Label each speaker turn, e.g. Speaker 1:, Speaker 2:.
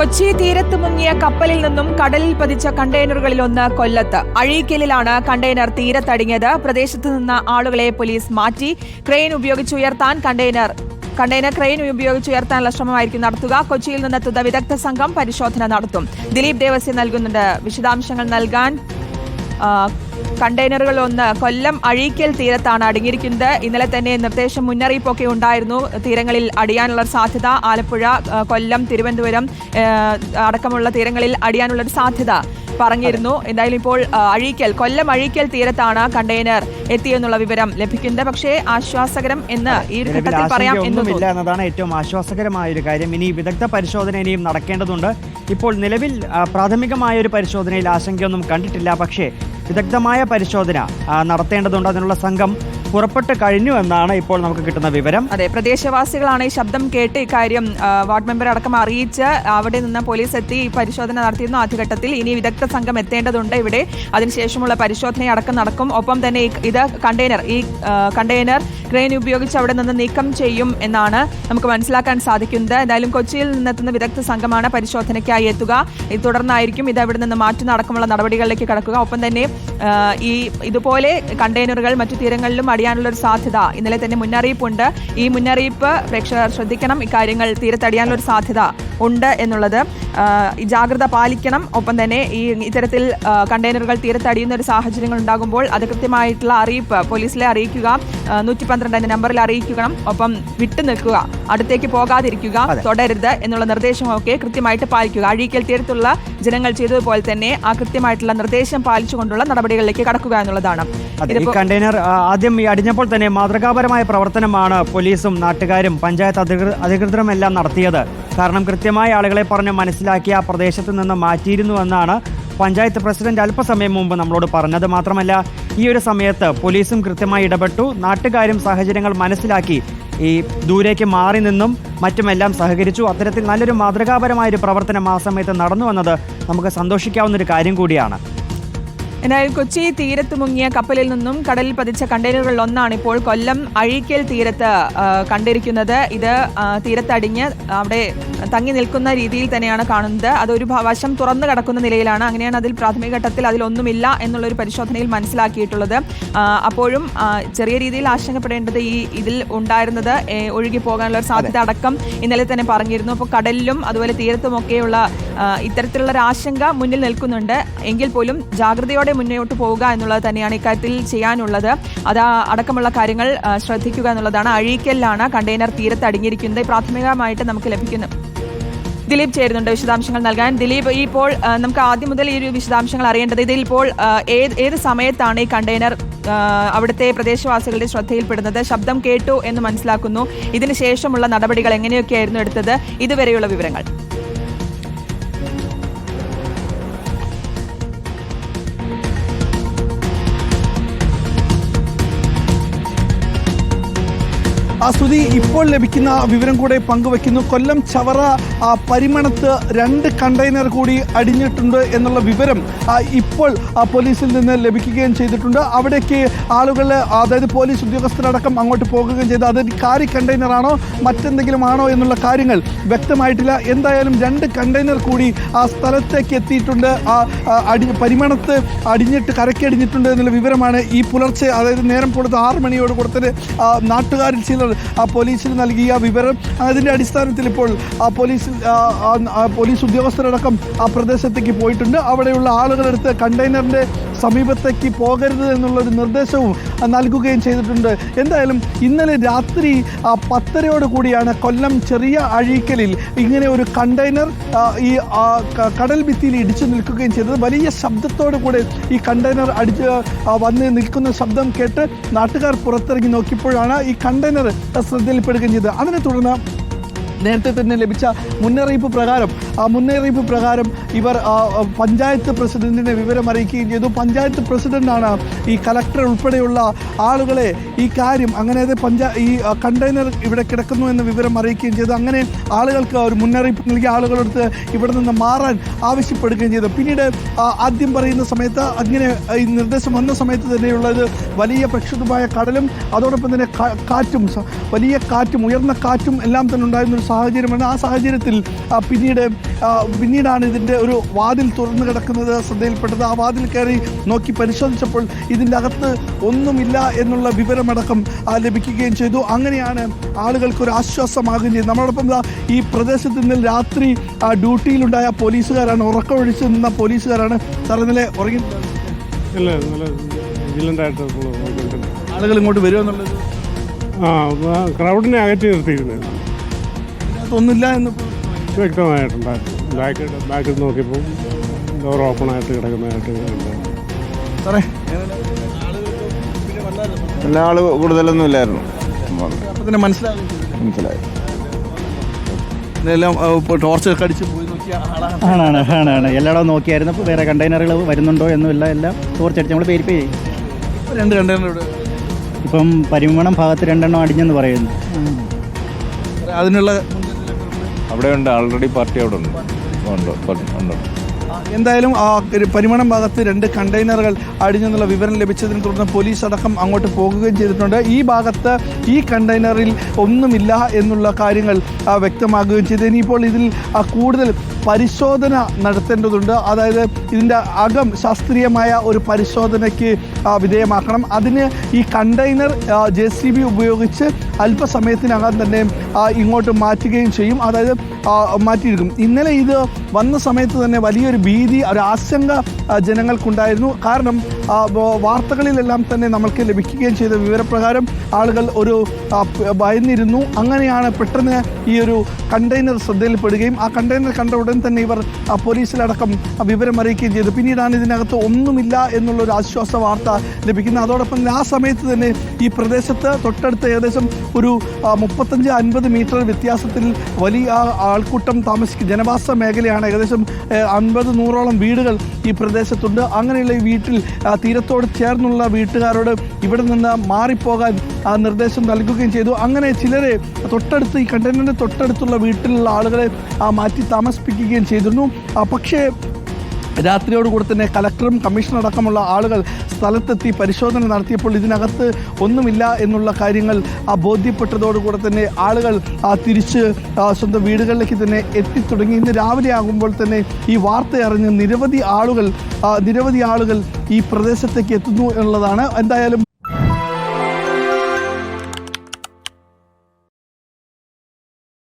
Speaker 1: കൊച്ചി തീരത്ത് മുങ്ങിയ കപ്പലിൽ നിന്നും കടലിൽ പതിച്ച കണ്ടെയ്നറുകളിൽ ഒന്ന് കൊല്ലത്ത്. അഴീക്കലിലാണ് കണ്ടെയ്നർ തീരത്തടിഞ്ഞത്. പ്രദേശത്ത് നിന്ന് ആളുകളെ പോലീസ് മാറ്റി. ക്രെയിൻ ഉപയോഗിച്ച് ഉയർത്താൻ കണ്ടെയ്നർ കണ്ടെയ്നർ ക്രെയിൻ ഉപയോഗിച്ച് ഉയർത്താനുള്ള ശ്രമമായിരിക്കും നടത്തുക. കൊച്ചിയിൽ നിന്നെത്തുന്ന വിദഗ്ധ സംഘം പരിശോധന നടത്തും. ദിലീപ് ദേവസ്യ നൽകുന്നുണ്ട്. വിശദാംശങ്ങൾ നൽകാൻ കണ്ടെയ്നറുകൾ ഒന്ന് കൊല്ലം അഴീക്കൽ തീരത്താണ് അടങ്ങിയിരിക്കുന്നത്. ഇന്നലെ തന്നെ നിർദ്ദേശം മുന്നറിയിപ്പൊക്കെ ഉണ്ടായിരുന്നു. തീരങ്ങളിൽ അടിയാനുള്ള സാധ്യത ആലപ്പുഴ കൊല്ലം തിരുവനന്തപുരം അടക്കമുള്ള തീരങ്ങളിൽ അടിയാനുള്ള സാധ്യത പറഞ്ഞിരുന്നു. എന്തായാലും ഇപ്പോൾ അഴീക്കൽ കൊല്ലം അഴീക്കൽ തീരത്താണ് കണ്ടെയ്നർ എത്തിയെന്നുള്ള വിവരം ലഭിക്കുന്നത്. പക്ഷേ ആശ്വാസകരം എന്ന് ഈ ഒരു ഘട്ടത്തിൽ പറയാം ഒന്നുമില്ല
Speaker 2: എന്നതാണ് ഏറ്റവും ആശ്വാസകരമായ ഒരു കാര്യം. ഇനി വിദഗ്ധ പരിശോധന ഇനിയും നടക്കേണ്ടതുണ്ട്. ഇപ്പോൾ നിലവിൽ പ്രാഥമികമായ ഒരു പരിശോധനയിൽ ആശങ്കയൊന്നും കണ്ടിട്ടില്ല. പക്ഷേ വിദഗ്ധമായ പരിശോധന നടത്തേണ്ടതുണ്ട് അതിനുള്ള സംഘം പുറപ്പെട്ട് കഴിഞ്ഞു എന്നാണ് ഇപ്പോൾ നമുക്ക് കിട്ടുന്ന വിവരം.
Speaker 1: അതെ പ്രദേശവാസികളാണ് ഈ ശബ്ദം കേട്ട് ഇക്കാര്യം വാർഡ് മെമ്പർ അടക്കം അറിയിച്ച് അവിടെ നിന്ന് പോലീസ് എത്തി പരിശോധന നടത്തിയിരുന്നു. ആദ്യഘട്ടത്തിൽ ഇനി വിദഗ്ധ സംഘം എത്തേണ്ടതുണ്ട് ഇവിടെ. അതിനുശേഷമുള്ള പരിശോധന അടക്കം നടക്കും. ഒപ്പം തന്നെ ഇത് കണ്ടെയ്നർ ഈ കണ്ടെയ്നർ ക്രെയിൻ ഉപയോഗിച്ച് അവിടെ നിന്ന് നീക്കം ചെയ്യും എന്നാണ് നമുക്ക് മനസ്സിലാക്കാൻ സാധിക്കുന്നത്. എന്തായാലും കൊച്ചിയിൽ നിന്നെത്തുന്ന വിദഗ്ധ സംഘമാണ് പരിശോധനയ്ക്കായി എത്തുക. ഇത് തുടർന്നായിരിക്കും ഇത് അവിടെ നിന്ന് മാറ്റുന്ന അടക്കമുള്ള നടപടികളിലേക്ക് കടക്കുക. ഒപ്പം തന്നെ ഈ ഇതുപോലെ കണ്ടെയ്നറുകൾ മറ്റു തീരങ്ങളിലും അടിയാനുള്ള ഒരു സാധ്യത. ഇന്നലെ തന്നെ മുന്നറിയിപ്പുണ്ട്. ഈ മുന്നറിയിപ്പ് പ്രേക്ഷകർ ശ്രദ്ധിക്കണം. ഇക്കാര്യങ്ങൾ തീരത്തടിയാനുള്ള ഒരു സാധ്യത ഉണ്ട് എന്നുള്ളത്. ജാഗ്രത പാലിക്കണം. ഒപ്പം തന്നെ ഈ ഇത്തരത്തിൽ കണ്ടെയ്നറുകൾ തീരത്തടിയുന്ന ഒരു സാഹചര്യങ്ങൾ ഉണ്ടാകുമ്പോൾ അത് കൃത്യമായിട്ടുള്ള അറിയിപ്പ് പോലീസിലെ അറിയിക്കുക. നൂറ്റി പന്ത്രണ്ട് എന്ന നമ്പറിൽ അറിയിക്കണം. ഒപ്പം വിട്ടു നിൽക്കുക. അടുത്തേക്ക് പോകാതിരിക്കുക. തുടരുത് എന്നുള്ള നിർദ്ദേശമൊക്കെ കൃത്യമായിട്ട് പാലിക്കുക. അഴീക്കൽ തീരത്തുള്ള ജനങ്ങൾ ചെയ്തതുപോലെ തന്നെ ആ കൃത്യമായിട്ടുള്ള നിർദ്ദേശം പാലിച്ചുകൊണ്ടുള്ള നടപടികളിലേക്ക് കടക്കുക എന്നുള്ളതാണ്.
Speaker 2: കണ്ടെയ്നർ ആദ്യം ഈ അടിഞ്ഞപ്പോൾ തന്നെ മാതൃകാപരമായ പ്രവർത്തനമാണ് പോലീസും നാട്ടുകാരും പഞ്ചായത്ത് അധികൃതരും എല്ലാം നടത്തിയത്. കാരണം കൃത്യമായ ആളുകളെ പറഞ്ഞ് മനസ്സിലാക്കി ആ പ്രദേശത്ത് നിന്ന് മാറ്റിയിരുന്നു എന്നാണ് പഞ്ചായത്ത് പ്രസിഡന്റ് അല്പസമയം മുമ്പ് നമ്മളോട് പറഞ്ഞത് മാത്രമല്ല ഈ ഒരു സമയത്ത് പോലീസും കൃത്യമായി ഇടപെട്ടു. നാട്ടുകാരും സാഹചര്യങ്ങൾ മനസ്സിലാക്കി ഈ ദൂരേക്ക് മാറി നിന്നും മറ്റുമെല്ലാം സഹകരിച്ചു. അത്തരത്തിൽ നല്ലൊരു മാതൃകാപരമായ ഒരു പ്രവർത്തനം ആ സമയത്ത് നടന്നു വന്നത് നമുക്ക് സന്തോഷിക്കാവുന്ന ഒരു കാര്യം കൂടിയാണ്.
Speaker 1: എന്തായാലും കൊച്ചി തീരത്ത് മുങ്ങിയ കപ്പലിൽ നിന്നും കടലിൽ പതിച്ച കണ്ടെയ്നറുകളിൽ ഒന്നാണ് ഇപ്പോൾ കൊല്ലം അഴീക്കൽ തീരത്ത് കണ്ടിരിക്കുന്നത്. ഇത് തീരത്തടിഞ്ഞ് അവിടെ തങ്ങി നിൽക്കുന്ന രീതിയിൽ തന്നെയാണ് കാണുന്നത്. അതൊരു വശം തുറന്നു കിടക്കുന്ന നിലയിലാണ്. അങ്ങനെയാണ് അതിൽ പ്രാഥമിക ഘട്ടത്തിൽ അതിലൊന്നുമില്ല എന്നുള്ളൊരു പരിശോധനയിൽ മനസ്സിലാക്കിയിട്ടുള്ളത്. അപ്പോഴും ചെറിയ രീതിയിൽ ആശങ്കപ്പെടേണ്ടത് ഈ ഇതിൽ ഉണ്ടായിരുന്നത് ഒഴുകി പോകാനുള്ള സാധ്യത അടക്കം ഇന്നലെ തന്നെ പറഞ്ഞിരുന്നു. അപ്പോൾ കടലിലും അതുപോലെ തീരത്തുമൊക്കെയുള്ള ഇത്തരത്തിലുള്ള ഒരു ആശങ്ക മുന്നിൽ നിൽക്കുന്നുണ്ട്. എങ്കിൽ പോലും ജാഗ്രതയോടെ മുന്നോട്ട് പോവുക എന്നുള്ളത് തന്നെയാണ് ഇക്കാര്യത്തിൽ ചെയ്യാനുള്ളത്. അത് അടക്കമുള്ള കാര്യങ്ങൾ ശ്രദ്ധിക്കുക എന്നുള്ളതാണ്. അഴീക്കലിലാണ് കണ്ടെയ്നർ തീരത്ത് അടങ്ങിയിരിക്കുന്നത്. പ്രാഥമികമായിട്ട് നമുക്ക് ലഭിക്കുന്നു. ദിലീപ് ചേരുന്നുണ്ട് വിശദാംശങ്ങൾ നൽകാൻ. ദിലീപ് ഇപ്പോൾ നമുക്ക് ആദ്യം മുതൽ ഈ ഒരു വിശദാംശങ്ങൾ അറിയേണ്ടത് ഇതിൽ ഇപ്പോൾ ഏത് ഏത് സമയത്താണ് ഈ കണ്ടെയ്നർ അവിടുത്തെ പ്രദേശവാസികളുടെ ശ്രദ്ധയിൽപ്പെടുന്നത്? ശബ്ദം കേട്ടു എന്ന് മനസ്സിലാക്കുന്നു. ഇതിനുശേഷമുള്ള നടപടികൾ എങ്ങനെയൊക്കെയായിരുന്നു എടുത്തത്? ഇതുവരെയുള്ള വിവരങ്ങൾ.
Speaker 3: സ്തുതി ഇപ്പോൾ ലഭിക്കുന്ന വിവരം കൂടെ പങ്കുവയ്ക്കുന്നു. കൊല്ലം ചവറ പരിമണത്ത് രണ്ട് കണ്ടെയ്നർ കൂടി അടിഞ്ഞിട്ടുണ്ട് എന്നുള്ള വിവരം ഇപ്പോൾ പോലീസിൽ നിന്ന് ലഭിക്കുകയും ചെയ്തിട്ടുണ്ട്. അവിടേക്ക് ആളുകൾ അതായത് പോലീസ് ഉദ്യോഗസ്ഥരടക്കം അങ്ങോട്ട് പോകുകയും ചെയ്ത്. അത് കാരി കണ്ടെയ്നറാണോ മറ്റെന്തെങ്കിലും ആണോ എന്നുള്ള കാര്യങ്ങൾ വ്യക്തമായിട്ടില്ല. എന്തായാലും രണ്ട് കണ്ടെയ്നർ കൂടി ആ സ്ഥലത്തേക്ക് എത്തിയിട്ടുണ്ട്. ആ, അടി പരിമണത്ത് അടിഞ്ഞിട്ട് കരക്കടിഞ്ഞിട്ടുണ്ട് എന്നുള്ള വിവരമാണ് ഈ പുലർച്ചെ അതായത് നേരം കൊടുത്ത് ആറ് മണിയോട് കൊടുത്തത് നാട്ടുകാരിൽ ചിലർ ആ പോലീസിന് നൽകിയ വിവരം അതിന്റെ അടിസ്ഥാനത്തിൽ ഇപ്പോൾ ആ പോലീസ് പോലീസ് ഉദ്യോഗസ്ഥരടക്കം ആ പ്രദേശത്തേക്ക് പോയിട്ടുണ്ട്. അവിടെയുള്ള ആളുകളെടുത്ത് കണ്ടെയ്നറിന്റെ സമീപത്തേക്ക് പോകരുത് എന്നുള്ളൊരു നിർദ്ദേശവും നൽകുകയും ചെയ്തിട്ടുണ്ട്. എന്തായാലും ഇന്നലെ രാത്രി പത്തരയോട് കൂടിയാണ് കൊല്ലം ചെറിയ അഴീക്കലിൽ ഇങ്ങനെ ഒരു കണ്ടെയ്നർ ഈ കടൽ ഭിത്തിയിൽ ഇടിച്ചു നിൽക്കുകയും ചെയ്തത്. വലിയ ശബ്ദത്തോടു കൂടെ ഈ കണ്ടെയ്നർ അടിച്ച് വന്ന് നിൽക്കുന്ന ശബ്ദം കേട്ട് നാട്ടുകാർ പുറത്തിറങ്ങി നോക്കിയപ്പോഴാണ് ഈ കണ്ടെയ്നർ ശ്രദ്ധയിൽപ്പെടുകയും ചെയ്തത് അതിനെ തുടർന്ന് നേരത്തെ തന്നെ ലഭിച്ച മുന്നറിയിപ്പ് പ്രകാരം ആ മുന്നറിയിപ്പ് പ്രകാരം ഇവർ പഞ്ചായത്ത് പ്രസിഡന്റിനെ വിവരം അറിയിക്കുകയും ചെയ്തു. പഞ്ചായത്ത് പ്രസിഡന്റാണ് ഈ കലക്ടർ ഉൾപ്പെടെയുള്ള ആളുകളെ ഈ കാര്യം അങ്ങനെ പഞ്ചാ ഈ കണ്ടെയ്നർ ഇവിടെ കിടക്കുന്നു എന്ന വിവരം അറിയിക്കുകയും ചെയ്തു. അങ്ങനെ ആളുകൾക്ക് ഒരു മുന്നറിയിപ്പ് നൽകിയ ആളുകളെടുത്ത് ഇവിടെ നിന്ന് മാറാൻ ആവശ്യപ്പെടുകയും ചെയ്തു. പിന്നീട് ആദ്യം പറയുന്ന സമയത്ത് അങ്ങനെ ഈ നിർദ്ദേശം വന്ന സമയത്ത് തന്നെയുള്ളത് വലിയ പ്രക്ഷുബ്ധമായ കടലും അതോടൊപ്പം തന്നെ കാറ്റും വലിയ കാറ്റും ഉയർന്ന കാറ്റും എല്ലാം തന്നെ ഉണ്ടായിരുന്ന ഒരു സാഹചര്യമാണ് ആ സാഹചര്യത്തിൽ പിന്നീട് പിന്നീടാണ് ഇതിന്റെ ഒരു വാതിൽ തുറന്നു കിടക്കുന്നത് ശ്രദ്ധയിൽപ്പെട്ടത്. ആ വാതിൽ കയറി നോക്കി പരിശോധിച്ചപ്പോൾ ഇതിന്റെ അകത്ത് ഒന്നുമില്ല എന്നുള്ള വിവരമടക്കം ലഭിക്കുകയും ചെയ്തു. അങ്ങനെയാണ് ആളുകൾക്ക് ഒരു ആശ്വാസമാകുകയും ചെയ്തത് നമ്മളോടൊപ്പം ഈ പ്രദേശത്ത് ഇന്നലെ രാത്രി ഡ്യൂട്ടിയിലുണ്ടായ പോലീസുകാരാണ് ഉറക്കമൊഴിച്ച് നിന്ന പോലീസുകാരാണ്. സാർ ഇന്നലെ ഉറങ്ങി
Speaker 4: ഇല്ല നല്ല വിജിലന്റ് ആയിട്ട്
Speaker 3: ആളുകൾ ഇങ്ങോട്ട് വരുമെന്നുള്ളത്
Speaker 4: ആ ക്രൗഡിനെ അകറ്റി നിർത്തിയിരുന്നു.
Speaker 3: ഒന്നുമില്ല എന്ന്
Speaker 4: വ്യക്തമായിട്ടുണ്ട് ബാക്ക് ബാക്കിൽ നോക്കിയപ്പോൾ ഡോർ ഓപ്പൺ ആയിട്ട് കിടക്കുന്നതായിട്ട്
Speaker 3: സാറേ
Speaker 5: എല്ലാ ആൾ കൂടുതലൊന്നും ഇല്ലായിരുന്നു.
Speaker 3: അപ്പോൾ തന്നെ മനസ്സിലാകും
Speaker 5: മനസ്സിലായി.
Speaker 3: ഇതെല്ലാം ഇപ്പോൾ ടോർച്ചൊക്കെ അടിച്ച് പോയി നോക്കിയ ആളാണ്.
Speaker 6: ആണാണ് ആണാണ്. എല്ലായിടവും നോക്കിയായിരുന്നു. ഇപ്പോൾ വേറെ കണ്ടെയ്നറുകൾ വരുന്നുണ്ടോ എന്നുമില്ല. എല്ലാം ടോർച്ച് അടിച്ച് നമ്മൾ പേരിപ്പേ ചെയ്യും.
Speaker 3: രണ്ട് കണ്ടെയ്നർ ഇവിടെ.
Speaker 6: ഇപ്പം പരിമണം ഭാഗത്ത് രണ്ടെണ്ണം അടിഞ്ഞെന്ന് പറയുന്നു.
Speaker 3: അതിനുള്ള
Speaker 5: അവിടെ ഉണ്ട് ആൾറെഡി പാർട്ടി അവിടെ ഉണ്ട്? ഉണ്ട്? ഉണ്ട്?
Speaker 3: എന്തായാലും പരിമണം ഭാഗത്ത് രണ്ട് കണ്ടെയ്നറുകൾ അടിഞ്ഞെന്നുള്ള വിവരം ലഭിച്ചതിനെ തുടർന്ന് പോലീസ് അടക്കം അങ്ങോട്ട് പോകുകയും ചെയ്തിട്ടുണ്ട്. ഈ ഭാഗത്ത് ഈ കണ്ടെയ്നറിൽ ഒന്നുമില്ല എന്നുള്ള കാര്യങ്ങൾ വ്യക്തമാകുകയും ചെയ്തു. ഇനിയിപ്പോൾ ഇതിൽ കൂടുതൽ പരിശോധന നടത്തേണ്ടതുണ്ട്. അതായത് ഇതിന്റെ അകം ശാസ്ത്രീയമായ ഒരു പരിശോധനയ്ക്ക് വിധേയമാക്കണം. അതിന് ഈ കണ്ടെയ്നർ ജെ സി ബി ഉപയോഗിച്ച് അല്പസമയത്തിനകം തന്നെ ഇങ്ങോട്ട് മാറ്റുകയും ചെയ്യും. അതായത് മാറ്റിയിരിക്കും. ഇന്നലെ ഇത് വന്ന സമയത്ത് തന്നെ വലിയൊരു ഭീതി ഒരു ആശങ്ക ജനങ്ങൾക്കുണ്ടായിരുന്നു. കാരണം വാർത്തകളിലെല്ലാം തന്നെ നമ്മൾക്ക് ലഭിക്കുകയും ചെയ്ത വിവരപ്രകാരം ആളുകൾ ഒരു ഭയന്നിരുന്നു. അങ്ങനെയാണ് പെട്ടെന്ന് ഈ ഒരു കണ്ടെയ്നർ ശ്രദ്ധയിൽപ്പെടുകയും ആ കണ്ടെയ്നർ കണ്ട ഉടൻ തന്നെ ഇവർ പോലീസിലടക്കം വിവരം അറിയിക്കുകയും ചെയ്തു. പിന്നീടാണ് ഇതിനകത്ത് ഒന്നുമില്ല എന്നുള്ള ഒരു ആശ്വാസ വാർത്ത ലഭിക്കുന്നത്. അതോടൊപ്പം ആ സമയത്ത് തന്നെ ഈ പ്രദേശത്ത് തൊട്ടടുത്ത് ഏകദേശം ഒരു മുപ്പത്തഞ്ച് അൻപത് മീറ്റർ വ്യത്യാസത്തിൽ വലിയ ആൾക്കൂട്ടം താമസിക്കുന്ന ജനവാസ മേഖലയാണ് ഏകദേശം അൻപത് നൂറോളം വീടുകൾ ഈ പ്രദേശത്തുണ്ട്. അങ്ങനെയുള്ള ഈ വീട്ടിൽ തീരത്തോട് ചേർന്നുള്ള വീട്ടുകാരോട് ഇവിടെ നിന്ന് മാറിപ്പോകാൻ നിർദ്ദേശം നൽകുകയും ചെയ്തു. അങ്ങനെ ചിലരെ തൊട്ടടുത്ത് ഈ കണ്ടെയ്നറിന്റെ തൊട്ടടുത്തുള്ള വീട്ടിലുള്ള ആളുകളെ മാറ്റി താമസിപ്പിക്കുകയും ചെയ്തിരുന്നു. പക്ഷേ രാത്രിയോടുകൂടി തന്നെ കലക്ടറും കമ്മീഷണർ അടക്കമുള്ള ആളുകൾ സ്ഥലത്തെത്തി പരിശോധന നടത്തിയപ്പോൾ ഇതിനകത്ത് ഒന്നുമില്ല എന്നുള്ള കാര്യങ്ങൾ ബോധ്യപ്പെട്ടതോടുകൂടെ തന്നെ ആളുകൾ തിരിച്ച് സ്വന്തം വീടുകളിലേക്ക് തന്നെ എത്തിത്തുടങ്ങി. ഇന്ന് രാവിലെ ആകുമ്പോൾ തന്നെ ഈ വാർത്ത അറിഞ്ഞ് നിരവധി ആളുകൾ നിരവധി ആളുകൾ ഈ പ്രദേശത്തേക്ക് എത്തുന്നു എന്നുള്ളതാണ്. എന്തായാലും